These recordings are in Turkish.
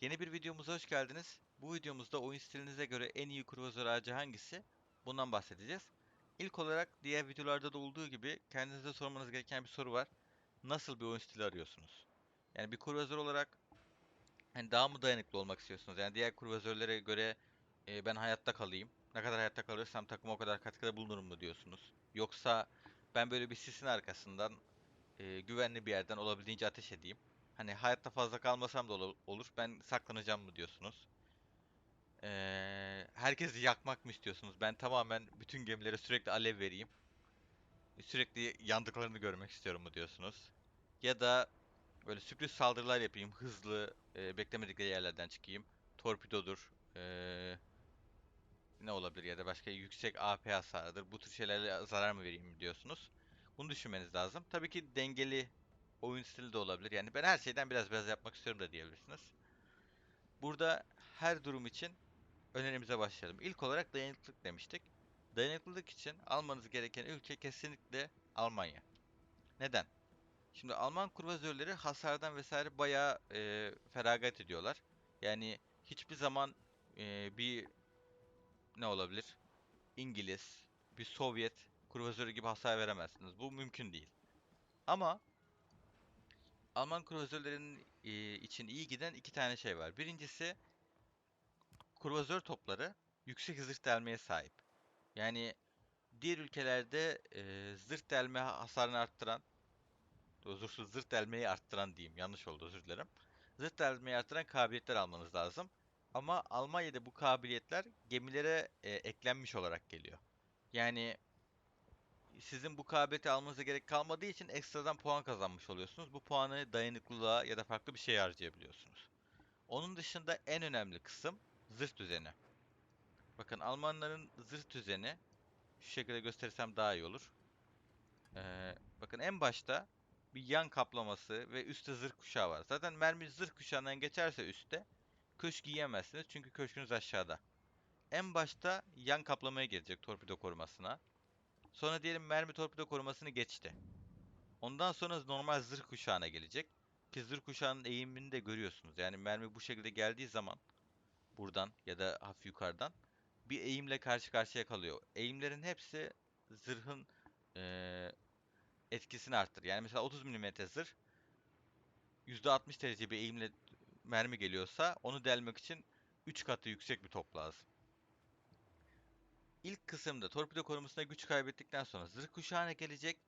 Yeni bir videomuza hoş geldiniz. Bu videomuzda oyun stilinize göre en iyi kruvazör ağacı hangisi? Bundan bahsedeceğiz. İlk olarak diğer videolarda da olduğu gibi kendinize sormanız gereken bir soru var. Nasıl bir oyun stili arıyorsunuz? Yani bir kruvazör olarak hani daha mı dayanıklı olmak istiyorsunuz? Yani diğer kruvazörlere göre e, ben hayatta kalayım. Ne kadar hayatta kalırsam takıma o kadar katkıda bulunurum mu diyorsunuz? Yoksa ben böyle bir sisin arkasından e, güvenli bir yerden olabildiğince ateş edeyim. Hani hayatta fazla kalmasam da ol- olur. Ben saklanacağım mı diyorsunuz? Ee, herkesi yakmak mı istiyorsunuz? Ben tamamen bütün gemilere sürekli alev vereyim. Sürekli yandıklarını görmek istiyorum mu diyorsunuz? Ya da böyle sürpriz saldırılar yapayım. Hızlı, e, beklemedikleri yerlerden çıkayım. Torpidodur. ee, ne olabilir ya da başka yüksek AP hasarıdır. Bu tür şeylerle zarar mı vereyim diyorsunuz? Bunu düşünmeniz lazım. Tabii ki dengeli oyun stili de olabilir. Yani ben her şeyden biraz biraz yapmak istiyorum da diyebilirsiniz. Burada her durum için önerimize başlayalım. İlk olarak dayanıklılık demiştik. Dayanıklılık için almanız gereken ülke kesinlikle Almanya. Neden? Şimdi Alman kruvazörleri hasardan vesaire bayağı e, feragat ediyorlar. Yani hiçbir zaman e, bir ne olabilir? İngiliz, bir Sovyet kruvazörü gibi hasar veremezsiniz. Bu mümkün değil. Ama Alman kruvazörlerinin e, için iyi giden iki tane şey var. Birincisi kruvazör topları yüksek zırh delmeye sahip. Yani diğer ülkelerde e, zırh delme hasarını arttıran, huzursuz zırh delmeyi arttıran diyeyim. Yanlış oldu özür dilerim. Zırh delmeyi arttıran kabiliyetler almanız lazım. Ama Almanya'da bu kabiliyetler gemilere e, eklenmiş olarak geliyor. Yani sizin bu kabiliyeti almanıza gerek kalmadığı için ekstradan puan kazanmış oluyorsunuz. Bu puanı dayanıklılığa ya da farklı bir şeye harcayabiliyorsunuz. Onun dışında en önemli kısım zırh düzeni. Bakın Almanların zırh düzeni şu şekilde gösterirsem daha iyi olur. Ee, bakın en başta bir yan kaplaması ve üstte zırh kuşağı var. Zaten mermi zırh kuşağından geçerse üstte köşk giyemezsiniz çünkü köşkünüz aşağıda. En başta yan kaplamaya gelecek torpido korumasına. Sonra diyelim mermi torpido korumasını geçti. Ondan sonra normal zırh kuşağına gelecek. Ki zırh kuşağının eğimini de görüyorsunuz. Yani mermi bu şekilde geldiği zaman buradan ya da hafif yukarıdan bir eğimle karşı karşıya kalıyor. Eğimlerin hepsi zırhın eee, etkisini arttırır. Yani mesela 30 mm zırh %60 derece bir eğimle mermi geliyorsa onu delmek için 3 katı yüksek bir top lazım. İlk kısımda torpido korumasına güç kaybettikten sonra zırh kuşağına gelecek.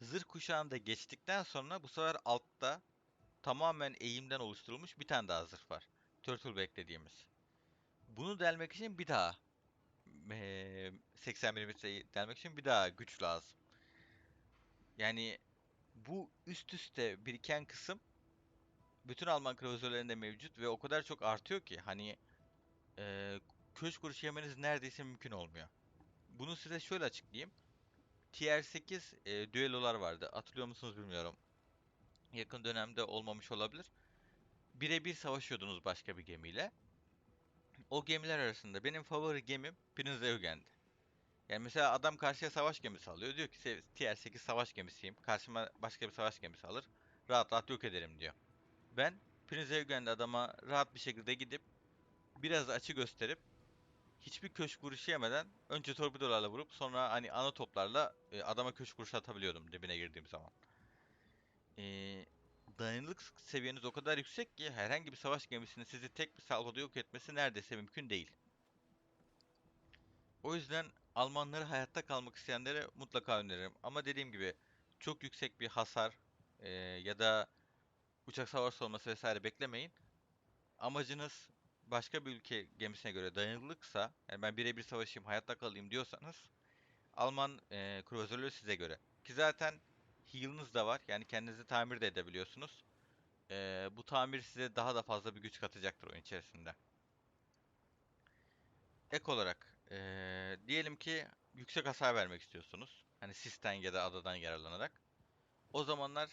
Zırh kuşağını da geçtikten sonra bu sefer altta tamamen eğimden oluşturulmuş bir tane daha zırh var. Turtleback dediğimiz. Bunu delmek için bir daha eee, 80 mm delmek için bir daha güç lazım. Yani bu üst üste biriken kısım bütün Alman kruvazörlerinde mevcut ve o kadar çok artıyor ki hani eee köşk vuruşu yemeniz neredeyse mümkün olmuyor. Bunu size şöyle açıklayayım. Tier 8 e, düellolar vardı. Hatırlıyor musunuz bilmiyorum. Yakın dönemde olmamış olabilir. Birebir savaşıyordunuz başka bir gemiyle. O gemiler arasında benim favori gemim Prinz Eugen'di. Yani mesela adam karşıya savaş gemisi alıyor. Diyor ki "Se- Tier 8 savaş gemisiyim. Karşıma başka bir savaş gemisi alır. Rahat rahat yok ederim diyor. Ben Prinz Eugen'de adama rahat bir şekilde gidip biraz açı gösterip hiçbir köşk vuruşu yemeden önce torpidolarla vurup sonra hani ana toplarla e, adama köşk vuruşu atabiliyordum dibine girdiğim zaman. E, dayanıklık seviyeniz o kadar yüksek ki herhangi bir savaş gemisinin sizi tek bir salvoda yok etmesi neredeyse mümkün değil. O yüzden Almanları hayatta kalmak isteyenlere mutlaka öneririm. Ama dediğim gibi çok yüksek bir hasar e, ya da uçak savaş olması vesaire beklemeyin. Amacınız başka bir ülke gemisine göre dayanıklılıksa, yani ben birebir savaşayım, hayatta kalayım diyorsanız Alman e, kruvazörleri size göre. Ki zaten heal'ınız da var. Yani kendinizi tamir de edebiliyorsunuz. E, bu tamir size daha da fazla bir güç katacaktır oyun içerisinde. Ek olarak e, diyelim ki yüksek hasar vermek istiyorsunuz. Hani sisten ya da adadan yararlanarak. O zamanlar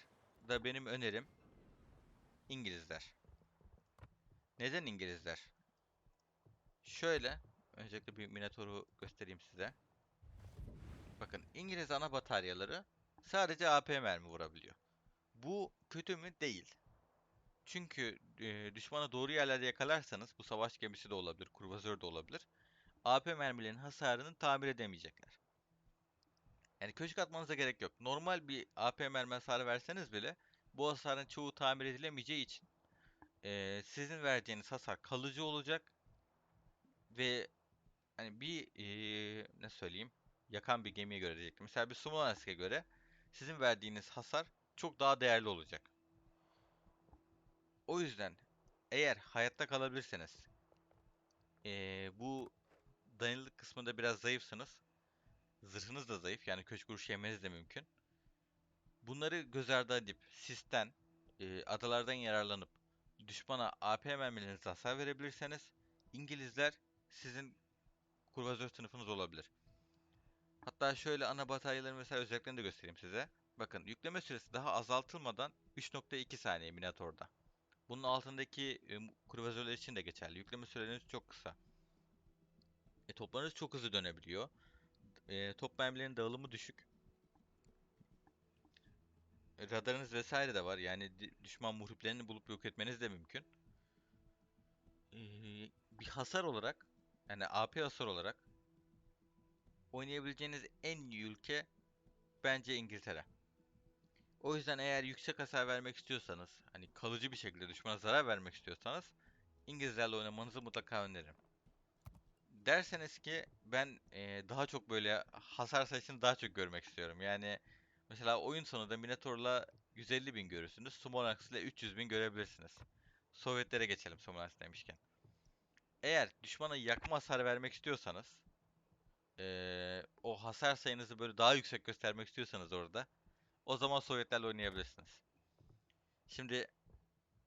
da benim önerim İngilizler. Neden İngilizler? Şöyle, öncelikle bir Minotaur'u göstereyim size. Bakın İngiliz ana bataryaları sadece AP mermi vurabiliyor. Bu kötü mü? Değil. Çünkü e, düşmanı doğru yerlerde yakalarsanız bu savaş gemisi de olabilir, kruvazör de olabilir. AP mermilerinin hasarını tamir edemeyecekler. Yani köşk atmanıza gerek yok. Normal bir AP mermi hasarı verseniz bile bu hasarın çoğu tamir edilemeyeceği için e, sizin vereceğiniz hasar kalıcı olacak ve hani bir e, ne söyleyeyim yakan bir gemiye göre diyecektim. Mesela bir Smolensk'e göre sizin verdiğiniz hasar çok daha değerli olacak. O yüzden eğer hayatta kalabilirseniz eee, bu dayanıklılık kısmında biraz zayıfsınız. Zırhınız da zayıf yani köşk vuruşu yemeniz de mümkün. Bunları göz ardı edip sisten, eee, adalardan yararlanıp düşmana AP mermilerinize hasar verebilirseniz İngilizler sizin kurvazör sınıfınız olabilir. Hatta şöyle ana bataryaların mesela özelliklerini de göstereyim size. Bakın yükleme süresi daha azaltılmadan 3.2 saniye Minotaur'da. Bunun altındaki e, mu- kruvazörler için de geçerli. Yükleme süreleriniz çok kısa. E, toplarınız çok hızlı dönebiliyor. E, top mermilerinin dağılımı düşük. E, radarınız vesaire de var. Yani düşman muhriplerini bulup yok etmeniz de mümkün. E, bir hasar olarak, yani AP hasar olarak oynayabileceğiniz en iyi ülke bence İngiltere. O yüzden eğer yüksek hasar vermek istiyorsanız, hani kalıcı bir şekilde düşmana zarar vermek istiyorsanız İngilizlerle oynamanızı mutlaka öneririm. Derseniz ki ben eee, daha çok böyle hasar sayısını daha çok görmek istiyorum. Yani mesela oyun sonunda Minotaur'la 150 bin görürsünüz. Smolensk ile 300 bin görebilirsiniz. Sovyetlere geçelim Smolensk demişken. Eğer düşmana yakma hasar vermek istiyorsanız eee, o hasar sayınızı böyle daha yüksek göstermek istiyorsanız orada o zaman Sovyetlerle oynayabilirsiniz. Şimdi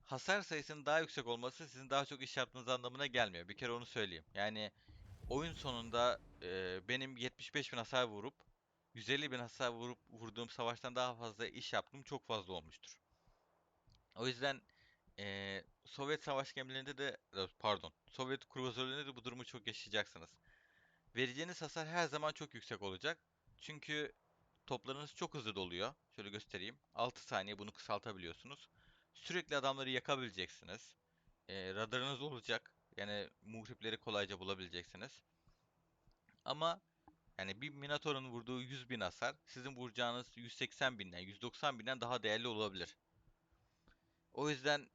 hasar sayısının daha yüksek olması sizin daha çok iş yaptığınız anlamına gelmiyor. Bir kere onu söyleyeyim. Yani oyun sonunda e, benim 75 bin hasar vurup 150 bin hasar vurup vurduğum savaştan daha fazla iş yaptığım çok fazla olmuştur. O yüzden e, Sovyet savaş gemilerinde de e, pardon Sovyet kruvazörlerinde de bu durumu çok yaşayacaksınız. Vereceğiniz hasar her zaman çok yüksek olacak. Çünkü toplarınız çok hızlı doluyor. Şöyle göstereyim. 6 saniye bunu kısaltabiliyorsunuz. Sürekli adamları yakabileceksiniz. E, radarınız olacak. Yani muhripleri kolayca bulabileceksiniz. Ama yani bir Minotaur'un vurduğu 100 bin hasar sizin vuracağınız 180 binden 190 binden daha değerli olabilir. O yüzden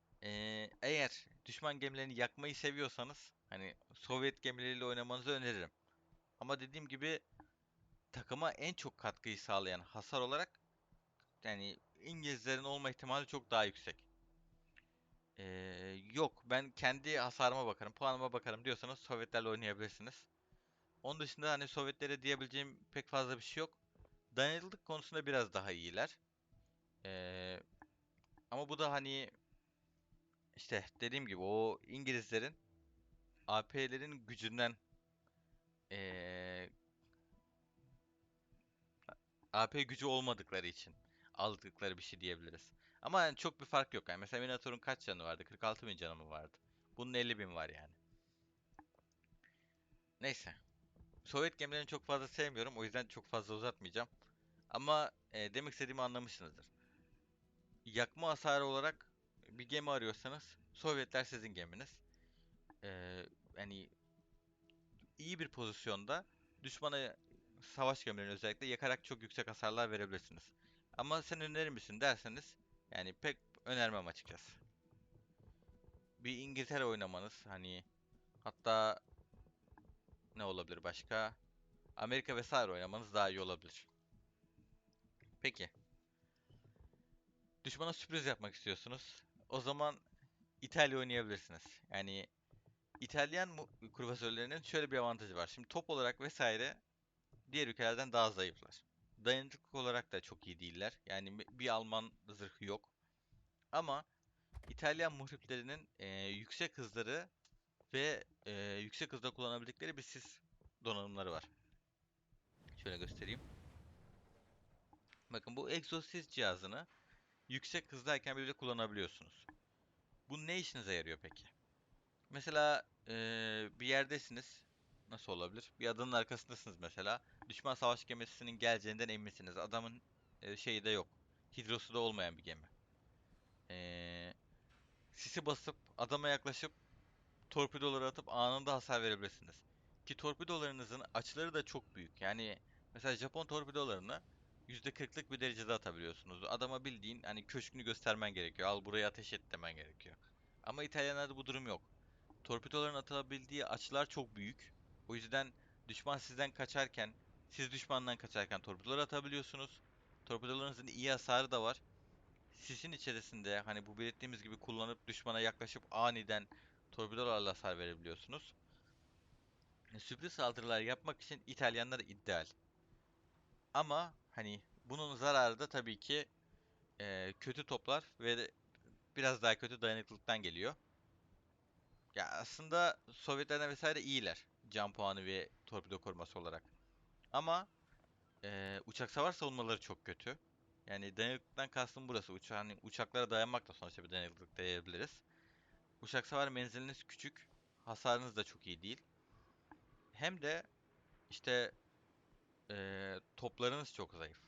eğer düşman gemilerini yakmayı seviyorsanız hani Sovyet gemileriyle oynamanızı öneririm. Ama dediğim gibi takıma en çok katkıyı sağlayan hasar olarak yani İngilizlerin olma ihtimali çok daha yüksek. Eee, yok ben kendi hasarıma bakarım, puanıma bakarım diyorsanız Sovyetlerle oynayabilirsiniz. Onun dışında hani Sovyetlere diyebileceğim pek fazla bir şey yok. Dayanıklılık konusunda biraz daha iyiler. Ee, ama bu da hani işte dediğim gibi o İngilizlerin AP'lerin gücünden ee, AP gücü olmadıkları için aldıkları bir şey diyebiliriz. Ama yani çok bir fark yok. Yani mesela Minotaur'un kaç canı vardı? 46 bin canı mı vardı? Bunun 50 bin var yani. Neyse. Sovyet gemilerini çok fazla sevmiyorum. O yüzden çok fazla uzatmayacağım. Ama e, demek istediğimi anlamışsınızdır. Yakma hasarı olarak bir gemi arıyorsanız Sovyetler sizin geminiz. Ee, yani iyi bir pozisyonda düşmana savaş gemilerini özellikle yakarak çok yüksek hasarlar verebilirsiniz. Ama sen önerir misin derseniz yani pek önermem açıkçası. Bir İngiltere oynamanız hani hatta ne olabilir başka? Amerika vesaire oynamanız daha iyi olabilir. Peki. Düşmana sürpriz yapmak istiyorsunuz. O zaman İtalya oynayabilirsiniz. Yani İtalyan kruvazörlerinin şöyle bir avantajı var. Şimdi top olarak vesaire diğer ülkelerden daha zayıflar. Dayanıklılık olarak da çok iyi değiller. Yani bir Alman zırhı yok. Ama İtalyan muhriplerinin e, yüksek hızları ve e, yüksek hızda kullanabildikleri bir sis donanımları var. Şöyle göstereyim. Bakın bu Exosis cihazını yüksek hızdayken bile kullanabiliyorsunuz. Bu ne işinize yarıyor peki? Mesela eee, bir yerdesiniz. Nasıl olabilir? Bir adanın arkasındasınız mesela. Düşman savaş gemisinin geleceğinden eminsiniz. Adamın e, şeyi de yok. Hidrosu da olmayan bir gemi. Eee, sisi basıp adama yaklaşıp torpidoları atıp anında hasar verebilirsiniz. Ki torpidolarınızın açıları da çok büyük. Yani mesela Japon torpidolarını %40'lık bir derecede atabiliyorsunuz. Adama bildiğin hani köşkünü göstermen gerekiyor. Al buraya ateş et demen gerekiyor. Ama İtalyanlarda bu durum yok. Torpidoların atılabildiği açılar çok büyük. O yüzden düşman sizden kaçarken, siz düşmandan kaçarken torpidoları atabiliyorsunuz. Torpidolarınızın iyi hasarı da var. Sisin içerisinde hani bu belirttiğimiz gibi kullanıp düşmana yaklaşıp aniden torpidolarla hasar verebiliyorsunuz. E, Sürpriz saldırılar yapmak için İtalyanlar ideal. Ama hani bunun zararı da tabii ki e, kötü toplar ve biraz daha kötü dayanıklılıktan geliyor. Ya aslında Sovyetlerden vesaire iyiler. Can puanı ve torpido koruması olarak. Ama e, uçak savar savunmaları çok kötü. Yani dayanıklılıktan kastım burası. Uça, hani uçaklara dayanmak da sonuçta bir dayanıklılık diyebiliriz. Uçak savar menziliniz küçük. Hasarınız da çok iyi değil. Hem de işte e, toplarınız çok zayıf.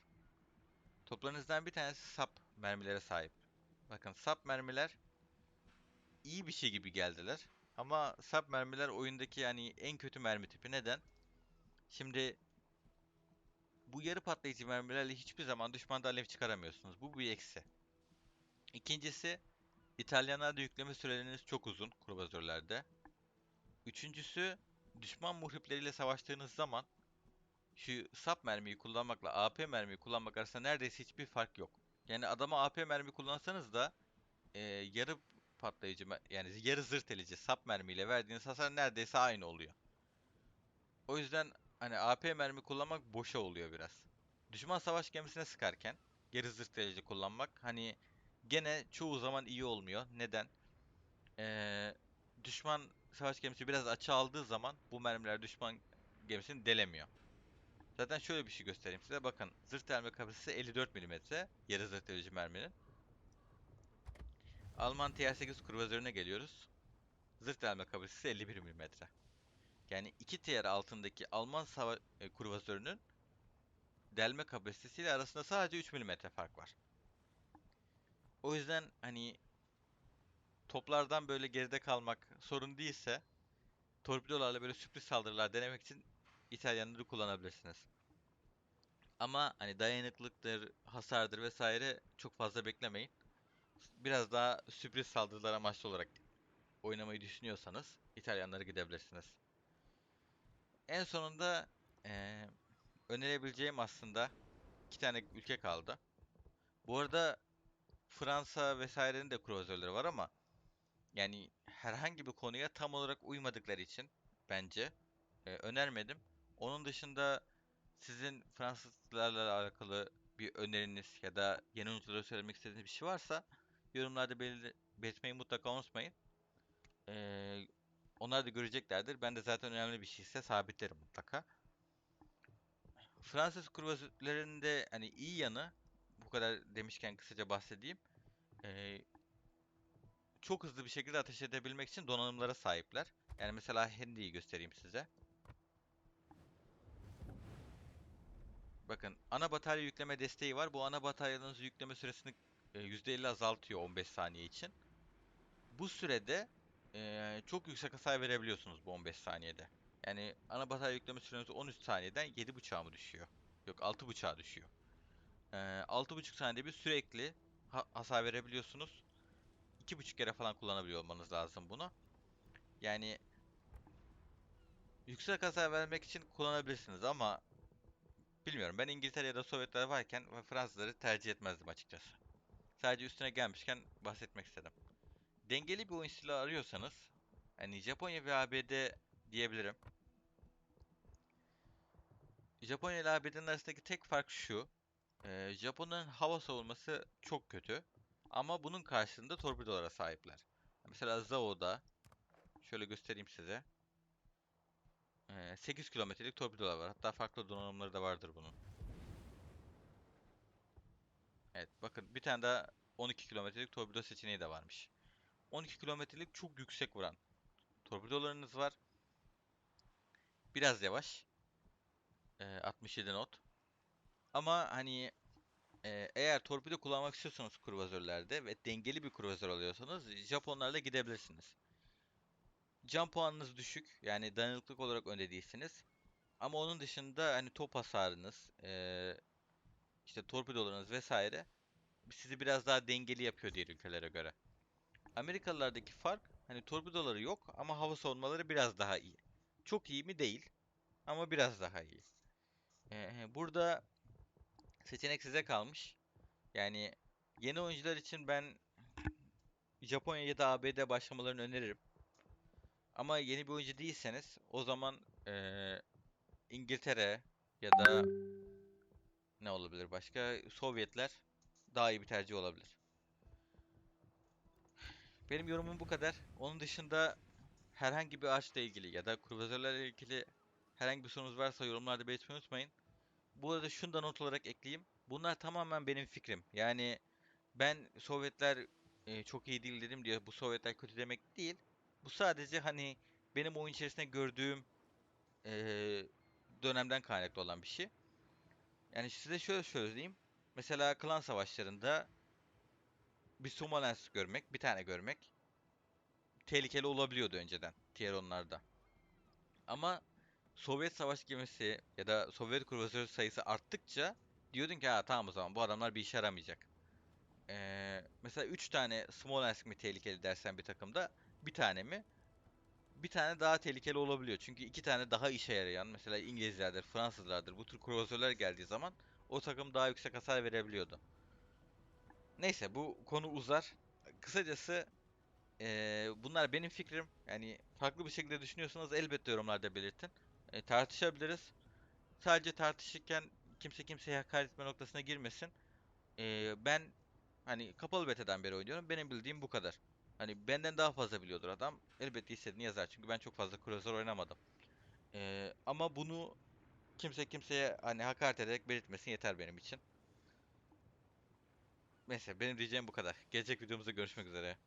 Toplarınızdan bir tanesi sap mermilere sahip. Bakın sap mermiler iyi bir şey gibi geldiler. Ama sap mermiler oyundaki yani en kötü mermi tipi. Neden? Şimdi bu yarı patlayıcı mermilerle hiçbir zaman düşmanda alev çıkaramıyorsunuz. Bu bir eksi. İkincisi İtalyanlarda yükleme süreleriniz çok uzun kruvazörlerde. Üçüncüsü düşman muhripleriyle savaştığınız zaman şu sap mermiyi kullanmakla AP mermiyi kullanmak arasında neredeyse hiçbir fark yok. Yani adama AP mermi kullansanız da e, yarı patlayıcı yani yarı zırt elici sap mermiyle verdiğiniz hasar neredeyse aynı oluyor. O yüzden hani AP mermi kullanmak boşa oluyor biraz. Düşman savaş gemisine sıkarken yarı zırt elici kullanmak hani gene çoğu zaman iyi olmuyor. Neden? Ee, düşman savaş gemisi biraz açı aldığı zaman bu mermiler düşman gemisini delemiyor. Zaten şöyle bir şey göstereyim size. Bakın zırh delme kapasitesi 54 mm. Yarı zırh delici merminin. Alman TR8 kruvazörüne geliyoruz. Zırh delme kapasitesi 51 mm. Yani 2 tier altındaki Alman sava e, kruvazörünün delme kapasitesiyle arasında sadece 3 mm fark var. O yüzden hani toplardan böyle geride kalmak sorun değilse torpidolarla böyle sürpriz saldırılar denemek için İtalyanları kullanabilirsiniz. Ama hani dayanıklıktır, hasardır vesaire çok fazla beklemeyin. Biraz daha sürpriz saldırılar amaçlı olarak oynamayı düşünüyorsanız İtalyanlara gidebilirsiniz. En sonunda eee, önerebileceğim aslında iki tane ülke kaldı. Bu arada Fransa vesairenin de kruvazörleri var ama yani herhangi bir konuya tam olarak uymadıkları için bence e, önermedim. Onun dışında sizin Fransızlarla alakalı bir öneriniz ya da yeni unutları söylemek istediğiniz bir şey varsa yorumlarda belir- belirtmeyi mutlaka unutmayın. Ee, onlar da göreceklerdir. Ben de zaten önemli bir şeyse sabitlerim mutlaka. Fransız kruvazörlerinin de hani iyi yanı bu kadar demişken kısaca bahsedeyim. Ee, çok hızlı bir şekilde ateş edebilmek için donanımlara sahipler. Yani mesela Henry'yi göstereyim size. Bakın ana batarya yükleme desteği var. Bu ana bataryanızın yükleme süresini e, %50 azaltıyor 15 saniye için. Bu sürede e, çok yüksek hasar verebiliyorsunuz bu 15 saniyede. Yani ana batarya yükleme süreniz 13 saniyeden 7.5'a mı düşüyor? Yok 6.5'a düşüyor. E, 6.5 saniyede bir sürekli ha- hasar verebiliyorsunuz. 2.5 kere falan kullanabiliyor olmanız lazım bunu. Yani yüksek hasar vermek için kullanabilirsiniz ama bilmiyorum ben İngiltere ya da Sovyetler varken Fransızları tercih etmezdim açıkçası. Sadece üstüne gelmişken bahsetmek istedim. Dengeli bir oyun stili arıyorsanız hani Japonya ve ABD diyebilirim. Japonya ile ABD'nin arasındaki tek fark şu. E, Japonya'nın hava savunması çok kötü. Ama bunun karşılığında torpidolara sahipler. Mesela Zao'da şöyle göstereyim size. Ee, 8 kilometrelik torpidolar var. Hatta farklı donanımları da vardır bunun. Evet bakın bir tane daha 12 kilometrelik torpido seçeneği de varmış. 12 kilometrelik çok yüksek vuran torpidolarınız var. Biraz yavaş. Ee, 67 knot. Ama hani Ee, eğer torpido kullanmak istiyorsanız kruvazörlerde ve dengeli bir kruvazör alıyorsanız Japonlarla gidebilirsiniz. Can puanınız düşük. Yani dayanıklılık olarak önde değilsiniz. Ama onun dışında hani top hasarınız, eee, işte torpidolarınız vesaire sizi biraz daha dengeli yapıyor diğer ülkelere göre. Amerikalılardaki fark hani torpidoları yok ama hava savunmaları biraz daha iyi. Çok iyi mi değil ama biraz daha iyi. Eee, burada seçenek size kalmış. Yani yeni oyuncular için ben Japonya ya da ABD başlamalarını öneririm. Ama yeni bir oyuncu değilseniz o zaman eee, İngiltere ya da ne olabilir başka? Sovyetler daha iyi bir tercih olabilir. Benim yorumum bu kadar. Onun dışında herhangi bir araçla ilgili ya da kruvazörlerle ilgili herhangi bir sorunuz varsa yorumlarda belirtmeyi unutmayın. Bu arada şunu da not olarak ekleyeyim. Bunlar tamamen benim fikrim. Yani ben Sovyetler e, çok iyi değil dedim diye bu Sovyetler kötü demek değil. Bu sadece hani benim oyun içerisinde gördüğüm e, dönemden kaynaklı olan bir şey. Yani size şöyle söyleyeyim. Mesela klan savaşlarında bir Smolensk görmek, bir tane görmek tehlikeli olabiliyordu önceden tier onlarda. Ama Sovyet savaş gemisi ya da Sovyet kruvazör sayısı arttıkça diyordun ki ha tamam o zaman bu adamlar bir işe yaramayacak. Ee, mesela 3 tane Smolensk mi tehlikeli dersen bir takımda bir tane mi? Bir tane daha tehlikeli olabiliyor. Çünkü iki tane daha işe yarayan mesela İngilizlerdir, Fransızlardır bu tür kruvazörler geldiği zaman o takım daha yüksek hasar verebiliyordu. Neyse bu konu uzar. Kısacası eee, bunlar benim fikrim. Yani farklı bir şekilde düşünüyorsanız elbette yorumlarda belirtin. E, tartışabiliriz. Sadece tartışırken kimse kimseye hakaret etme noktasına girmesin. Eee, ben hani kapalı beta'dan beri oynuyorum. Benim bildiğim bu kadar. Hani benden daha fazla biliyordur adam. Elbette istediğini yazar. Çünkü ben çok fazla Crusader oynamadım. Eee, ama bunu kimse kimseye hani hakaret ederek belirtmesin yeter benim için. Neyse benim diyeceğim bu kadar. Gelecek videomuzda görüşmek üzere.